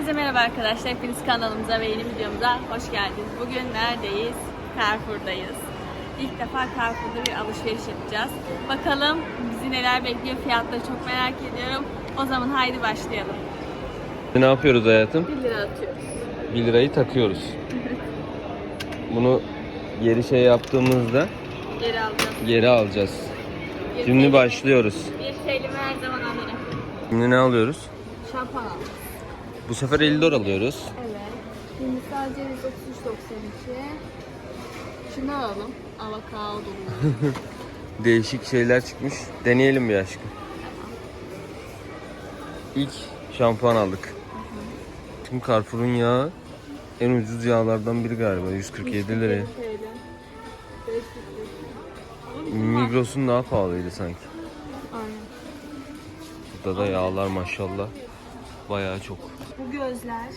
Herkese merhaba arkadaşlar. Hepiniz kanalımıza ve yeni videomuza hoş geldiniz. Bugün neredeyiz? Carrefour'dayız. İlk defa Carrefour'da bir alışveriş yapacağız. Bakalım bizi neler bekliyor fiyatları çok merak ediyorum. O zaman haydi başlayalım. Ne yapıyoruz hayatım? 1 lira atıyoruz. 1 lirayı takıyoruz. Bunu geri şey yaptığımızda Geri alacağız. geri alacağız. Bir Şimdi başlıyoruz. Bir TL'mi her zaman alırım. Şimdi ne alıyoruz? Şampuan aldım. Bu sefer 50 dolar alıyoruz. Evet. Şimdi sadece 133.92. Şunu alalım. Avokado. Değişik şeyler çıkmış. Deneyelim bir aşkım. İlk şampuan aldık. Şimdi Carrefour'un yağı en ucuz yağlardan biri galiba. 147 liraya. Migros'un daha pahalıydı sanki. Aynen. Burada da yağlar maşallah. Bayağı çok. Bu gözler,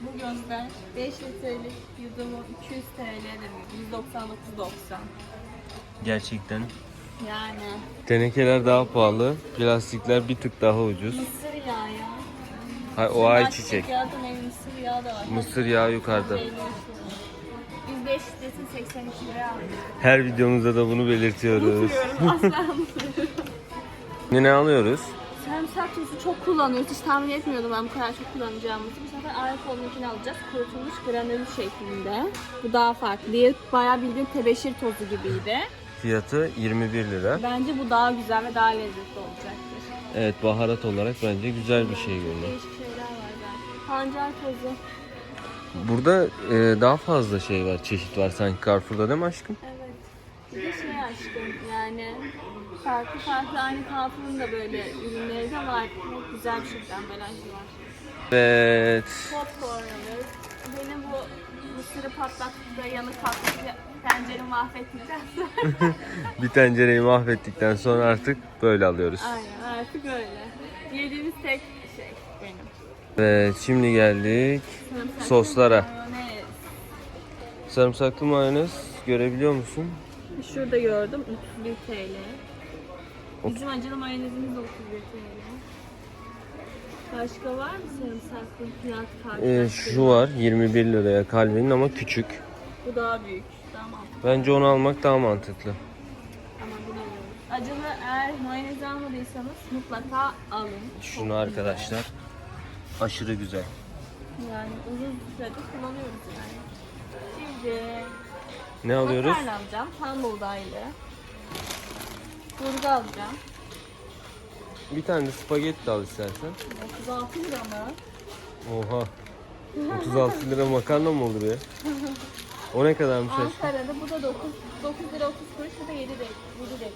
bu gözler 5 litrelik yudumu 200 TL demek. 199.90. Gerçekten. Yani Tenekeler daha pahalı. Plastikler bir tık daha ucuz. mısır yağı ya. Ha, o ay çiçek. Mısır yağı da var. Mısır yağı yukarıda. Biz 5 litresini 82 liraya aldık. Her videomuzda da bunu belirtiyoruz. Unutuyorum asla Şimdi ne alıyoruz? Sarımsak tozu çok kullanıyoruz. Hiç tahmin etmiyordum ben bu kadar çok kullanacağımızı. Bu sefer Arifoli'ninkini alacağız. Kurutulmuş granül şeklinde. Bu daha farklı. Diğer bayağı bildiğin tebeşir tozu gibiydi. Fiyatı 21 lira. Bence bu daha güzel ve daha lezzetli olacaktır. Evet baharat olarak bence güzel bir şey görünüyor. Değişik şeyler var ben. Pancar tozu. Burada e, daha fazla şey var, çeşit var sanki Carrefour'da değil mi aşkım? Evet. Bir de şey aşkım yani farklı farklı aynı Carrefour'un da böyle ürünleri de var. Çok güzel bir şekilde ambalajı var. Evet. Popcorn alıyoruz. Benim bu mısırı patlattıkta yanık patlatıcı tenceremi mahvettikten sonra. Bir tencereyi mahvettikten sonra artık böyle alıyoruz. Aynen artık öyle. Yediğimiz tek şey benim. Evet şimdi geldik Sarımsaklı Soslara. mayonez. sarımsaklı mayonez görebiliyor musun? Şurada gördüm 31 TL. Bizim acılı mayonezimiz de 31 TL. Başka var mı sarımsaklı fiyat farkı? Ee, şu var 21 liraya Calvin'in ama küçük. Bu daha büyük. Tamam. Bence onu almak daha mantıklı. Tamam bunu. Acılı eğer mayonez almadıysanız mutlaka alın. Şunu arkadaşlar aşırı güzel. Yani uzun süredir kullanıyoruz yani. Şimdi Ne alıyoruz? makarna alacağım. Tam buğdaylı. Burgu alacağım. Bir tane de spagetti al istersen. 36 lira mı? Oha. 36 lira makarna mı olur ya? O ne kadarmış aşkım? Ankara'da bu da 9, 9 lira 30 kuruş, bu da 7 lira. 7 lira.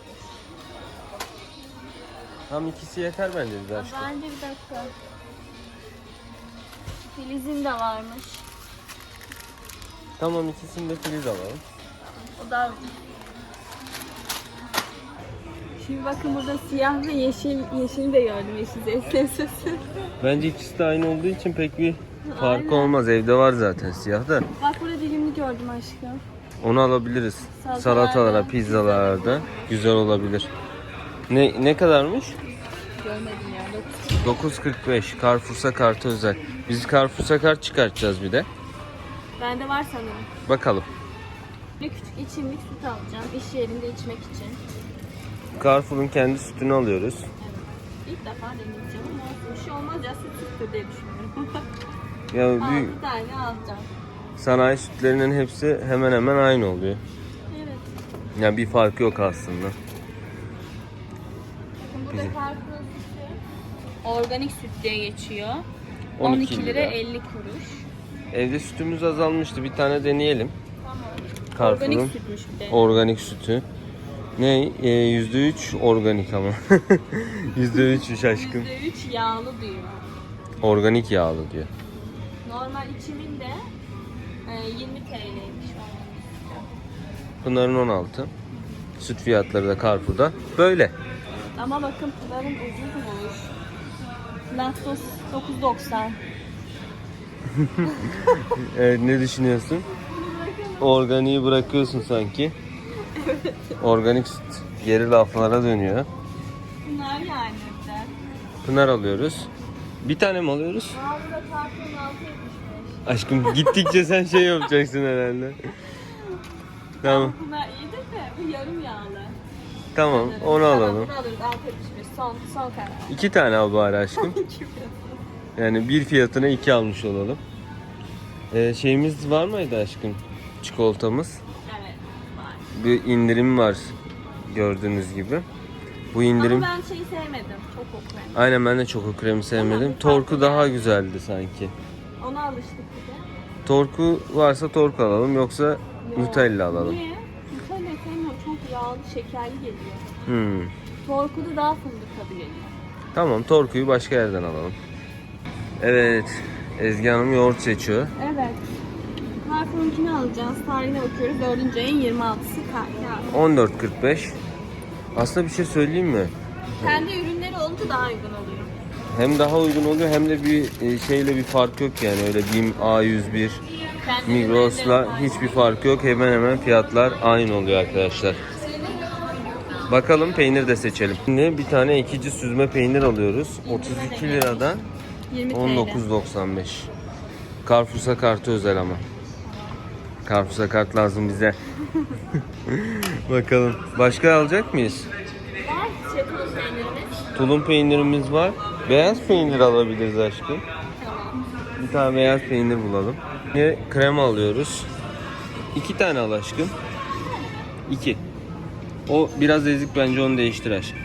Tam ikisi yeter bence bize aşkım. Bence bir dakika. Filizin de varmış. Tamam ikisini de filiz alalım. O da. Şimdi bakın burada siyah ve yeşil, yeşil de gördüm. Yeşil zeytin Bence ikisi de aynı olduğu için pek bir Aynen. olmaz. Evde var zaten siyah da. Bak burada dilimli gördüm aşkım. Onu alabiliriz. Salatalarda, Salatalara, pizzalarda güzel olabilir. Ne ne kadarmış? Görmedim ya. 9. 9.45 Carrefour'sa kartı özel. Biz Carrefour'sa kart çıkartacağız bir de. Bende var sanırım. Bakalım. Bir küçük içimlik süt alacağım. İş yerinde içmek için. Carrefour'un kendi sütünü alıyoruz. İlk defa deneyeceğim ama olsun. bir şey olmaz ya süt süttür diye düşünüyorum. Ya büyük 6 tane alacağım. sanayi sütlerinin hepsi hemen hemen aynı oluyor. Evet. Yani bir farkı yok aslında. Bakın burada Carrefour'un sütü organik süt diye geçiyor. 12 12 lira lira. 50 kuruş. Evde sütümüz azalmıştı. Bir tane deneyelim. Tamam. Carrefour'un Organik sütmüş bir de. organik sütü. Ne? Ee, %3 organik ama. %3'müş aşkım. %3 yağlı diyor. Organik yağlı diyor. Normal içimin de e, 20 TL'ymiş. Pınar'ın 16. Süt fiyatları da Carrefour'da. Böyle. Ama bakın Pınar'ın ucuzmuş. Laktos 9.90. Evet, ne düşünüyorsun? Organiği bırakıyorsun sanki. Organik geri laflara dönüyor. Bunlar yani bir de. Pınar alıyoruz. Bir tane mi alıyoruz? Mağazada yetmişmiş. Aşkım gittikçe sen şey yapacaksın herhalde. Tamam. Bunlar iyidir de bu yarım yağlı. Tamam onu alalım. Bunu alırız altı yetmişmiş. Son, son karar. İki tane al bari aşkım. Yani bir fiyatına iki almış olalım. Ee, şeyimiz var mıydı aşkım? Çikolatamız. Bir indirim var gördüğünüz gibi. Bu indirim Ama ben şeyi sevmedim. Çok kokuyor. aynen ben de çok kremi sevmedim. Ama Torku daha güzeldi sanki. Ona alıştık bir de. Torku varsa torku alalım yoksa Yok. Nutella alalım. Niye? Nutella sevmiyorum. Çok yağlı, şekerli geliyor. Hmm. Torkuda daha fındık tadı geliyor. Tamam torkuyu başka yerden alalım. Evet. Ezgi Hanım yoğurt seçiyor. Evet. Carrefour'unkini alacağız. Tarihine bakıyoruz. 4. ayın 26'sı Carrefour. 14.45. Aslında bir şey söyleyeyim mi? Kendi ürünleri olunca daha uygun oluyor. Hem daha uygun oluyor hem de bir e, şeyle bir fark yok yani öyle BİM A101 Kendi Migros'la hiçbir fark yok. Hemen hemen fiyatlar aynı oluyor arkadaşlar. Bakalım peynir de seçelim. Şimdi bir tane ikinci süzme peynir alıyoruz. 32 liradan 20 TL. 19.95. Carrefour'sa kartı özel ama. Carrefour'sa kart lazım bize. Bakalım. Başka alacak mıyız? Var peynirimiz. Tulum peynirimiz var. Beyaz peynir alabiliriz aşkım. Tamam. Bir tane beyaz peynir bulalım. Yine krema alıyoruz. İki tane al aşkım. İki. O biraz ezik bence onu değiştir aşkım.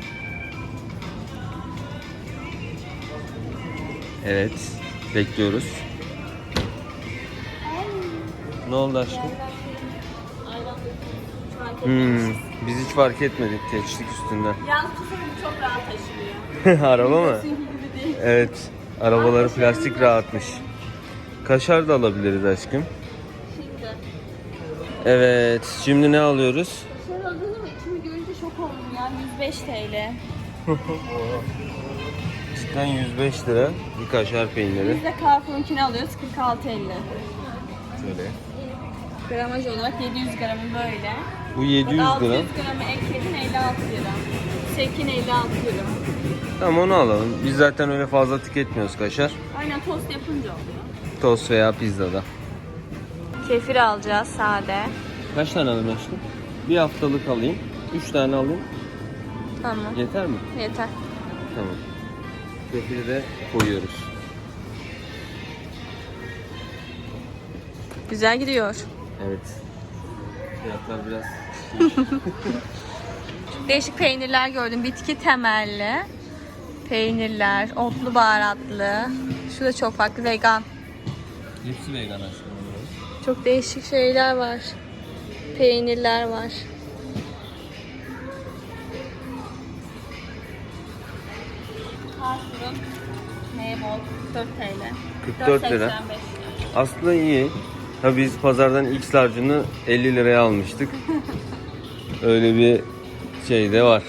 Evet. Bekliyoruz. Ne oldu aşkım? Hmm, biz hiç fark etmedik geçtik üstünden. Yalnız tutarım çok rahat taşınıyor. Araba mı? Evet. Arabaları plastik rahatmış. Kaşar da alabiliriz aşkım. Şimdi. Evet. Şimdi ne alıyoruz? Şey aldınız mı? İçimi görünce şok oldum ya. 105 TL. Cidden 105 lira bir kaşar peyniri. Biz de Carrefour'unkini alıyoruz 46.50. Şöyle. Gramaj olarak 700 gramı böyle. Bu 700 lira. 600 gramı ekledin 56 lira. Sekin 56 lira. Tamam onu alalım. Biz zaten öyle fazla tüketmiyoruz kaşar. Aynen tost yapınca oluyor. Tost veya pizzada. Kefir alacağız sade. Kaç tane alayım aşkım? Bir haftalık alayım. 3 tane alayım. Tamam. Yeter mi? Yeter. Tamam. Kefiri de koyuyoruz. Güzel gidiyor. Evet. Fiyatlar biraz Değişik peynirler gördüm. Bitki temelli. Peynirler, otlu baharatlı. Şu da çok farklı vegan. hepsi vegan aşkım. Çok değişik şeyler var. Peynirler var. Neybol 44 TL. 44 lira. 4.85. Aslında iyi. Ha biz pazardan X large'ını 50 liraya almıştık. Öyle bir şey de var.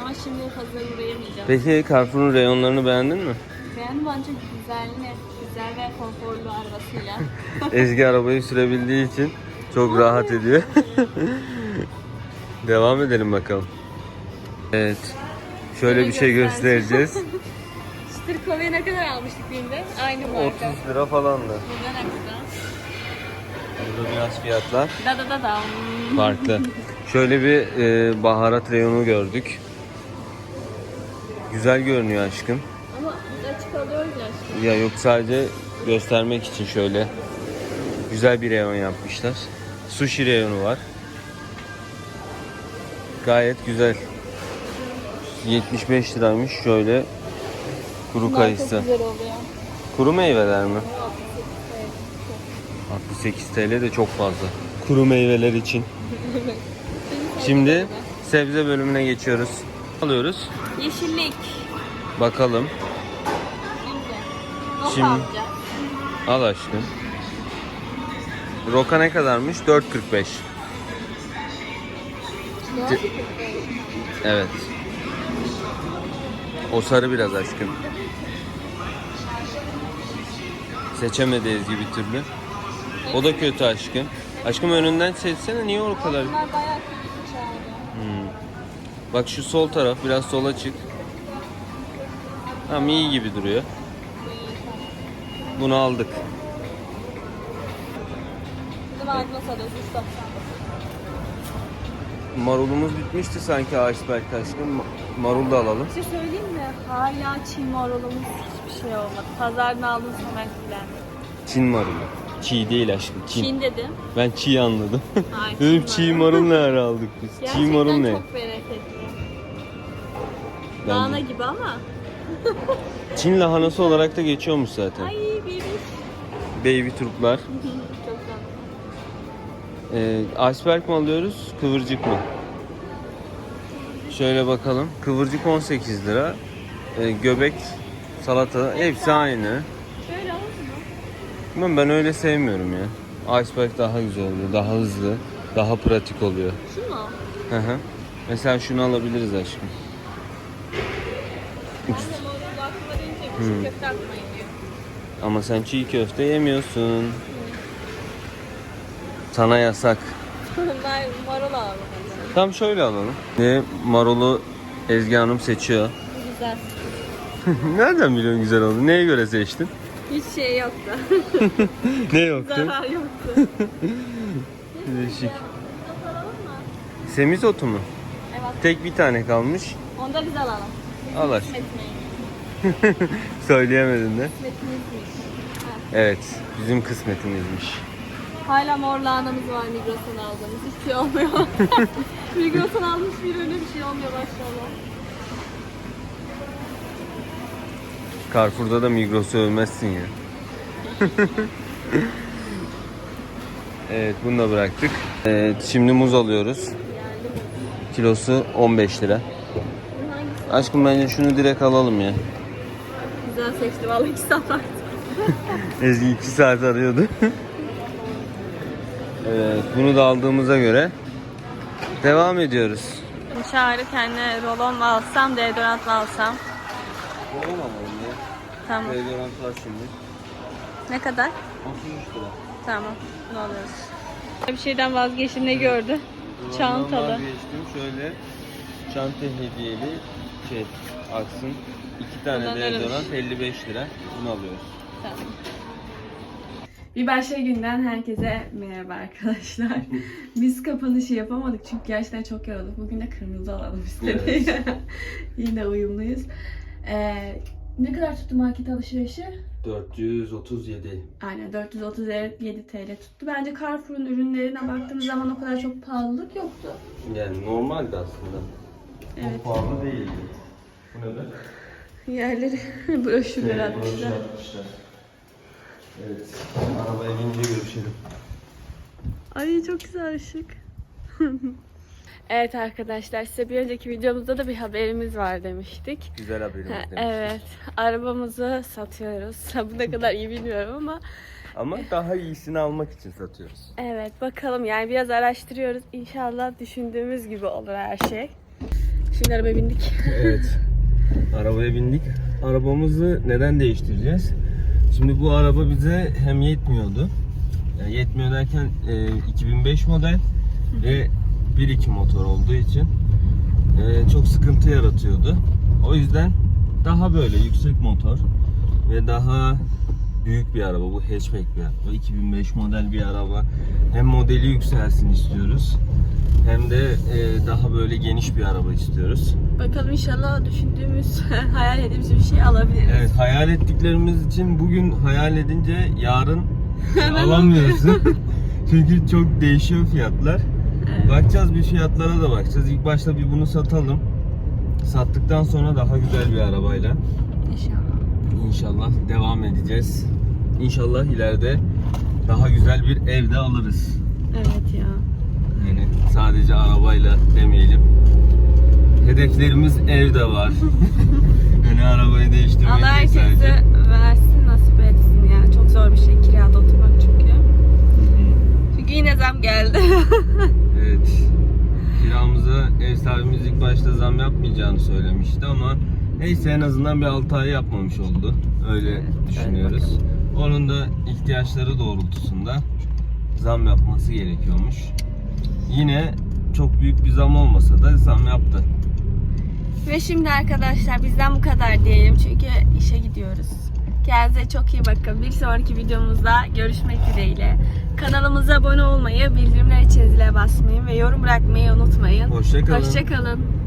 Ama şimdi fazla uğrayamayacağım. Peki Carrefour'un reyonlarını beğendin mi? Beğendim ancak güzelliğine, güzel ve konforlu arabasıyla. Ezgi arabayı sürebildiği için çok rahat ediyor. Devam edelim bakalım. Evet. Şöyle bir şey göstereceğiz. Çıtır kolayı ne kadar almıştık binde? Aynı marka. 30 lira falandı. Burada ne kadar? Burada biraz fiyatlar Da da da da. farklı. Şöyle bir e, baharat reyonu gördük. Güzel görünüyor aşkım. Ama biz açık alıyoruz ya. Ya yok sadece göstermek için şöyle güzel bir reyon yapmışlar. Sushi reyonu var. Gayet güzel. 75 liraymış şöyle kuru Bunlar kayısı. Çok güzel oluyor. Kuru meyveler mi? Evet. 68 TL de çok fazla. Kuru meyveler için. Şimdi sebze bölümüne geçiyoruz. Alıyoruz. Yeşillik. Bakalım. Şimdi. Alacağız. Al aşkım. Roka ne kadarmış? 4.45. Not. Evet. O sarı biraz aşkım. Seçemedi Ezgi bir türlü. O da kötü aşkım. Aşkım önünden seçsene niye o kadar? Bunlar bayağı kötü çağırıyor. Hmm. Bak şu sol taraf biraz sola çık. Tamam iyi gibi duruyor. Bunu aldık. Bizim ağacıma sarıyoruz 3.90. Marulumuz bitmişti sanki iceberg aşkım. Ma- Marul da alalım. Bir şey söyleyeyim mi? Hala çiğ marulumuz hiçbir şey olmadı. Pazardan aldığımız hemen filan. Çin marulu. Çiğ değil aşkım. Çin. Çin dedim. Ben çiğ anladım. Ay, Dedim çiğ marul. ne ara aldık biz? çiğ Gerçekten marul ne? çok bereketli. Bence- Lahana gibi ama. Çin lahanası olarak da geçiyormuş zaten. Ay bir Baby turplar. Çok tatlı. Ee, iceberg mi alıyoruz, kıvırcık mı? Şöyle bakalım. Kıvırcık 18 lira. Ee, göbek, salata hepsi aynı. Bilmem ben öyle sevmiyorum ya. Iceberg daha güzel oluyor, daha hızlı, daha pratik oluyor. Şu mu? Hı hı. Mesela şunu alabiliriz aşkım. Ben de marul aklıma deyince bir Hmm. köfte aklıma geliyor. Ama sen çiğ köfte yemiyorsun. Sana yasak. ben marul alalım. Tam şöyle alalım. Ve marulu Ezgi Hanım seçiyor. Bu güzel. Nereden biliyorsun güzel oldu? Neye göre seçtin? Hiç şey yoktu. ne yoktu? Zarar yoktu. Değişik. Mı? Semizotu mu? Evet. Tek bir tane kalmış. Onu da biz alalım. Al. Kısmetmeyin. Söyleyemedin de. Kısmetimizmiş. Evet, bizim kısmetimizmiş. Hala mor lahanamız var Migros'tan aldığımız. Hiçbir şey olmuyor. Migros'tan almış bir ürüne bir şey olmuyor maşallah. Carrefour'da da Migros'u övmezsin ya. evet, bunu da bıraktık. Evet, şimdi muz alıyoruz. Kilosu 15 lira. Aşkım bence şunu direkt alalım ya. Güzel seçti vallahi iki saat artık. Ezgi 2 saat arıyordu. evet, bunu da aldığımıza göre devam ediyoruz. Çağrı kendine rolon mu alsam, deodorant mı alsam? Ya. Tamam. Deodorant var şimdi. Ne kadar? 33 lira. Tamam. Bunu alıyoruz. Bir şeyden vazgeçtim ne gördü? Çantalı. Vazgeçtim. Şöyle çanta hediyeli şey aksın. İki tane Kullanırım. deodorant 55 lira. Bunu alıyoruz. Tamam. Bir başka günden herkese merhaba arkadaşlar. Biz kapanışı yapamadık çünkü gerçekten çok yorulduk. Bugün de kırmızı alalım istedik. Yine uyumluyuz. Ee, ne kadar tuttu market alışverişi? 437. Aynen 437 TL tuttu. Bence Carrefour'un ürünlerine baktığımız zaman o kadar çok pahalılık yoktu. Yani normaldi aslında. Evet. Çok pahalı değildi. Bu ne be? Yerleri broşürler Şey, atmışlar. atmışlar. Evet. Arabaya binince görüşelim. Ay çok güzel ışık. evet arkadaşlar size bir önceki videomuzda da bir haberimiz var demiştik. Güzel haberimiz Ha, demiştik. evet arabamızı satıyoruz. Bu ne kadar iyi bilmiyorum ama Ama daha iyisini almak için satıyoruz. evet bakalım yani biraz araştırıyoruz. İnşallah düşündüğümüz gibi olur her şey. Şimdi arabaya bindik. Evet. Arabaya bindik. Arabamızı neden değiştireceğiz? Şimdi bu araba bize hem yetmiyordu. Yani yetmiyor derken e, 2005 model ve 1.2 motor olduğu için e, çok sıkıntı yaratıyordu. O yüzden daha böyle yüksek motor ve daha büyük bir araba. Bu hatchback bir araba. 2005 model bir araba. Hem modeli yükselsin istiyoruz. Hem de e, daha böyle geniş bir araba istiyoruz. Bakalım inşallah düşündüğümüz, hayal ettiğimiz bir şey alabiliriz. Evet hayal ettiklerimiz için bugün hayal edince yarın alamıyorsun. Çünkü çok değişiyor fiyatlar. Bakacağız bir fiyatlara da bakacağız. İlk başta bir bunu satalım. Sattıktan sonra daha güzel bir arabayla İnşallah. inşallah devam edeceğiz. İnşallah ileride daha güzel bir evde alırız. Evet ya. Yani sadece arabayla demeyelim. Hedeflerimiz evde var. yani arabayı değiştirmek Allah herkese sadece. versin nasip etsin ya. Çok zor bir şey kirada oturmak çünkü. Çünkü yine zam geldi. Kiramıza ev sahibimiz ilk başta zam yapmayacağını söylemişti ama neyse en azından bir 6 ay yapmamış oldu. Öyle Evet, düşünüyoruz. Onun da ihtiyaçları doğrultusunda zam yapması gerekiyormuş. Yine çok büyük bir zam olmasa da zam yaptı. Ve şimdi arkadaşlar bizden bu kadar diyelim çünkü işe gidiyoruz. Kendinize çok iyi bakın. Bir sonraki videomuzda görüşmek dileğiyle. Kanalımıza abone olmayı, bildirimler için zile basmayı ve yorum bırakmayı unutmayın. Hoşça kalın. Hoşçakalın.